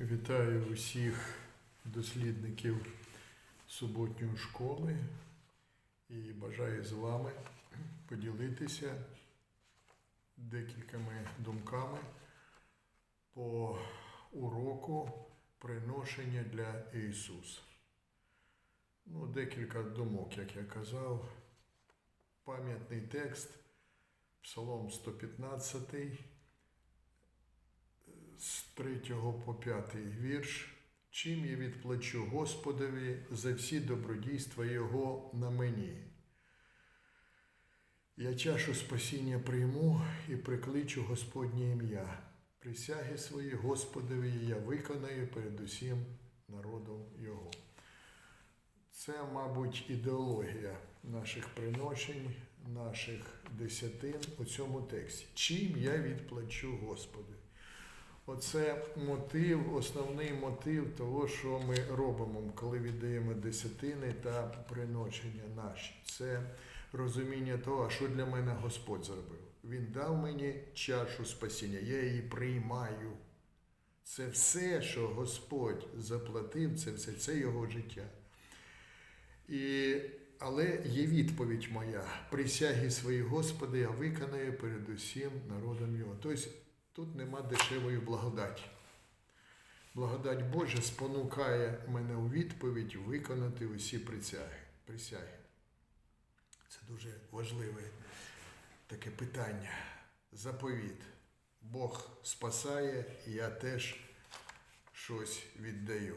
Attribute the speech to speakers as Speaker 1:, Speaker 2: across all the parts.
Speaker 1: Вітаю усіх дослідників суботньої школи і бажаю з вами поділитися декількома думками по уроку приношення для Ісуса. Ну, декілька думок, як я казав. Пам'ятний текст, Псалом 115, з 3 по 5 вірш. Чим я відплачу Господові за всі добродійства Його на мені. Я чашу спасіння прийму і прикличу Господнє ім'я. Присяги свої Господові я виконаю перед усім народом Його. Це, мабуть, ідеологія наших приношень, наших десятин у цьому тексті. Чим я відплачу Господи? Оце мотив, основний мотив того, що ми робимо, коли віддаємо десятини та приношення наші. Це розуміння того, що для мене Господь зробив. Він дав мені чашу спасіння, я її приймаю. Це все, що Господь заплатив, це все, це його життя. І, але є відповідь моя. Присяги свої Господи, я виконаю перед усім народом Його. Тобто тут нема дешевої благодаті. Благодать Божа спонукає мене у відповідь виконати усі присяги. присяги. Це дуже важливе таке питання. Заповіт. Бог спасає, і я теж щось віддаю.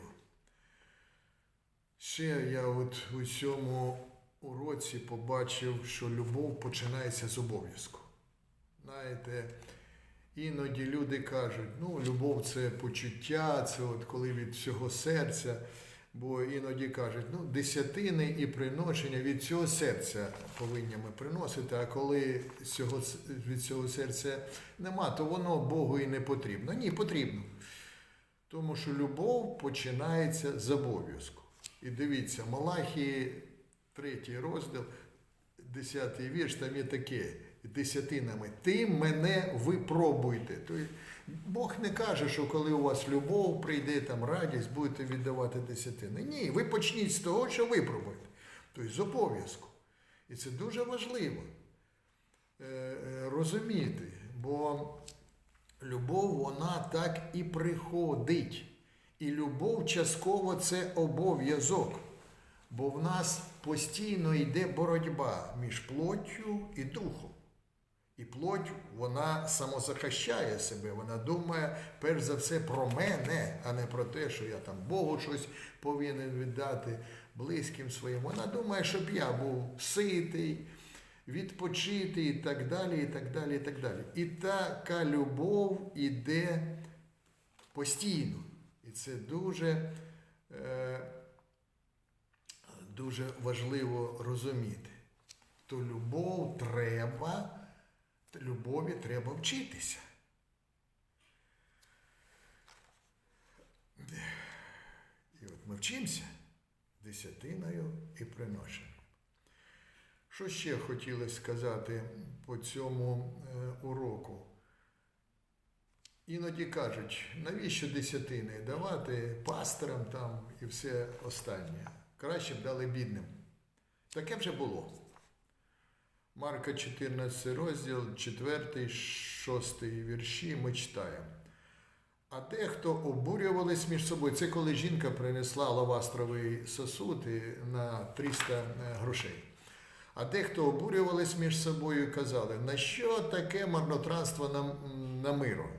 Speaker 1: Ще я от у цьому уроці побачив, що любов починається з обов'язку. Знаєте, іноді люди кажуть, ну, любов це почуття, це от коли від всього серця. Бо іноді кажуть, ну, десятини і приношення від цього серця повинні ми приносити, а коли цього, від цього серця нема, то воно Богу і не потрібно. Ні, потрібно. Тому що любов починається з обов'язку. І дивіться, Малахії, третій розділ, десятий вірш, там є таке десятинами. Ти мене випробуйте. Бог не каже, що коли у вас любов прийде, там радість, будете віддавати десятини. Ні, ви почніть з того, що випробуєте. Тобто з обов'язку. І це дуже важливо е, е, розуміти, бо любов, вона так і приходить. І любов частково це обов'язок. Бо в нас постійно йде боротьба між плоттю і духом. І плоть, вона самозахищає себе, вона думає перш за все про мене, а не про те, що я там Богу щось повинен віддати близьким своїм. Вона думає, щоб я був ситий, відпочитий і так далі, і так далі, і так далі. І така любов іде постійно. І це дуже, е, дуже важливо розуміти. То любов треба любові треба вчитися. І от ми вчимося десятиною і приношенням. Що ще хотілося сказати по цьому е, уроку? Іноді кажуть, навіщо десятини давати пасторам там і все останнє. Краще б дали бідним. Таке вже було. Марка 14 розділ, 4, 6 вірші ми читаємо. А дехто обурювались між собою. Це коли жінка принесла лавастровий сосуд на 300 грошей. А дехто обурювались між собою і казали, на що таке марнотратство на, на миро?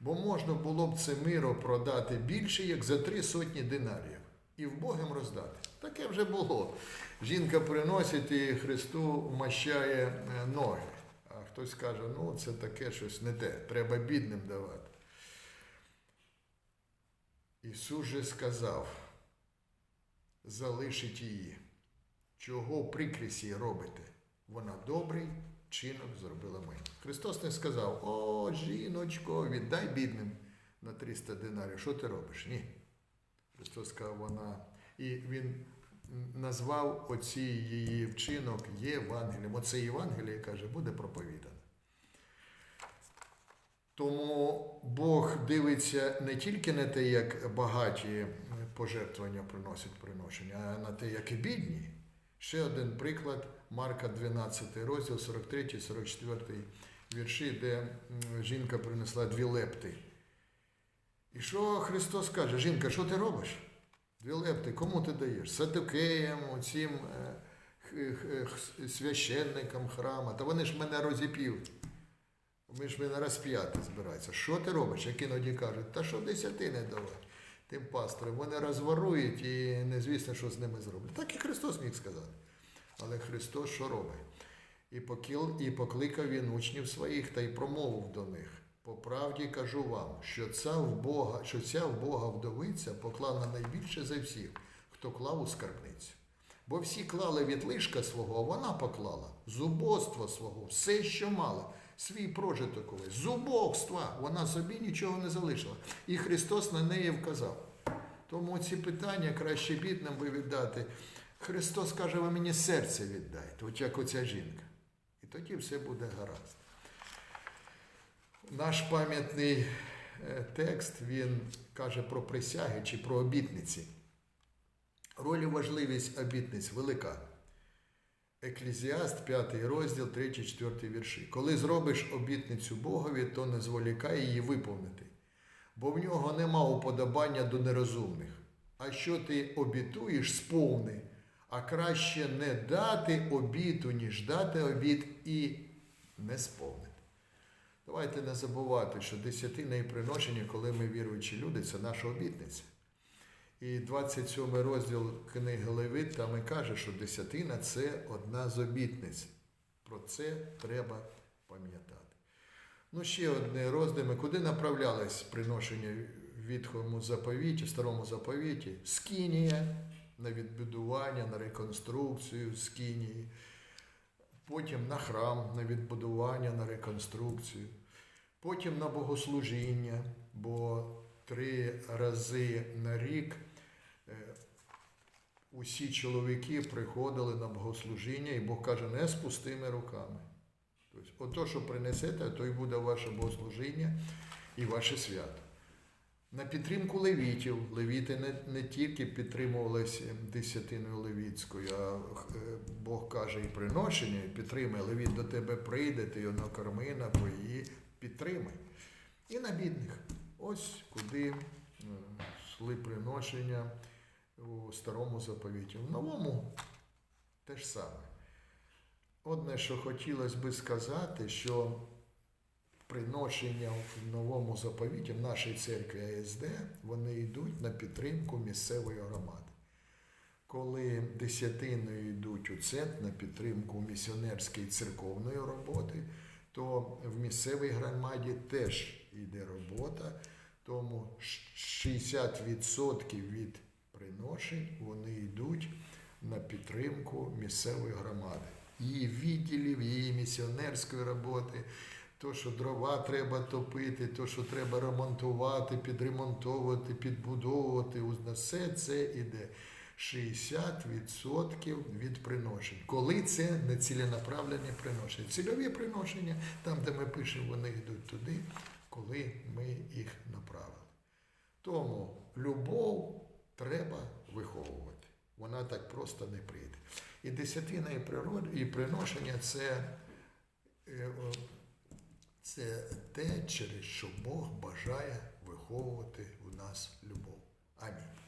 Speaker 1: Бо можна було б це миро продати більше, як за три сотні динарів, і вбогим роздати. Таке вже було. Жінка приносить і Христу вмащає е, ноги. А хтось каже, ну це таке щось не те, треба бідним давати. Ісус же сказав, залишить її. Чого прикрісі робите? Вона добрий чинок зробила мені. Христос не сказав, о, жіночко, віддай бідним на 300 динарів. Що ти робиш? Ні. Христос сказав, вона. І Він назвав оці її вчинок Євангелієм. Оце Євангеліє, каже, буде проповідане. Тому Бог дивиться не тільки на те, як багаті пожертвування приносять приношення, а на те, як і бідні. Ще один приклад Марка 12 розділ, 43, 44 вірші, де жінка принесла дві лепти. І що Христос каже? Жінка, що ти робиш? Дві лепти, кому ти даєш? Садукеям, оцім е, священникам храма. Та вони ж мене розіп'ють. Ми ж мене розп'яти збираються. Що ти робиш? Як іноді кажуть, та що десятини давай тим пасторам. Вони розворують і незвісно, що з ними зроблять. Так і Христос міг сказати. Але Христос що робить? І покликав він учнів своїх та й промовив до них. По правді кажу вам, що ця в Бога, що ця в Бога вдовиця поклала найбільше за всіх, хто клав у скарбницю. Бо всі клали від лишка свого, а вона поклала зубоство свого, все, що мала, свій прожиток увесь, зубовства, вона собі нічого не залишила. І Христос на неї вказав. Тому ці питання краще бідним би віддати. Христос каже, ви мені серце віддайте, от як оця жінка. І тоді все буде гаразд. Наш пам'ятний е, текст він каже про присяги чи про обітниці. Роль і важливість обітниць велика. Еклезіаст, 5 розділ, 3-4 вірші. Коли зробиш обітницю Богові, то не зволікай її виповнити, бо в нього нема уподобання до нерозумних. А що ти обітуєш, сповни, а краще не дати обіту, ніж дати обіт і не сповнити. Давайте не забувати, що десятина і приношення, коли ми віруючі люди, це наша обітниця. І 27 розділ книги Левит там і каже, що десятина це одна з обітниць. Про це треба пам'ятати. Ну, ще одне роздуми, куди направлялись приношення в відховому заповіті, старому заповіті? Скінія на відбудування, на реконструкцію скінії, потім на храм, на відбудування, на реконструкцію, потім на богослужіння, бо три рази на рік е, усі чоловіки приходили на богослужіння, і Бог каже, не з пустими руками. Тобто, ото, що принесете, то й буде ваше богослужіння і ваше свято. На підтримку левітів. Левіти не, не тільки підтримувалися десятиною левітською, а е, Бог каже і приношення, і підтримай, левіт до тебе прийде, ти його накорми, напої, підтримай. І на бідних. Ось куди йшли приношення у старому заповіті. В новому те ж саме. Одне, що хотілося би сказати, що приношення в новому заповіті в нашій церкві АСД, вони йдуть на підтримку місцевої громади. Коли десятиною йдуть у центр на підтримку місіонерської церковної роботи, то в місцевій громаді теж йде робота, тому 60% від приношень вони йдуть на підтримку місцевої громади, її відділів, її місіонерської роботи. То, що дрова треба топити, то, що треба ремонтувати, підремонтовувати, підбудовувати, все це іде 60% від приношень. Коли це не ціленаправлені приношення. Цільові приношення, там, де ми пишемо, вони йдуть туди, коли ми їх направили. Тому любов треба виховувати. Вона так просто не прийде. І десятина і приношення це. Це те, через що Бог бажає виховувати в нас любов. Амінь.